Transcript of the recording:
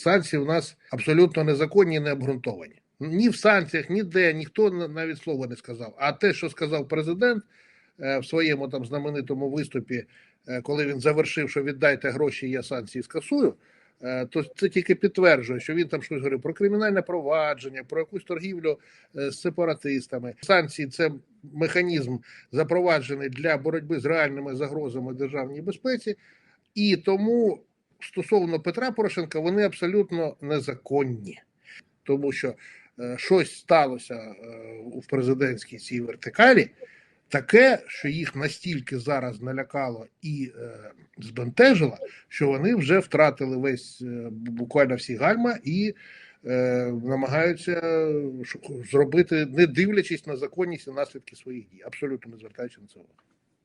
Санкції у нас абсолютно незаконні і не обґрунтовані. Ні в санкціях, ніде ніхто на- навіть слова не сказав. А те, що сказав президент е, в своєму там знаменитому виступі, е, коли він завершив, що віддайте гроші, я санкції скасую. е, То це тільки підтверджує, що він там щось говорив про кримінальне провадження, про якусь торгівлю з сепаратистами. Санкції це механізм запроваджений для боротьби з реальними загрозами державній безпеці, і тому стосовно Петра Порошенка вони абсолютно незаконні, тому що е, щось сталося е, в президентській цій вертикалі, таке, що їх настільки зараз налякало і е, збентежило, що вони вже втратили весь е, буквально всі гальма і е, намагаються ш- зробити, не дивлячись на законність і наслідки своїх дій, абсолютно не звертаючи на це увагу.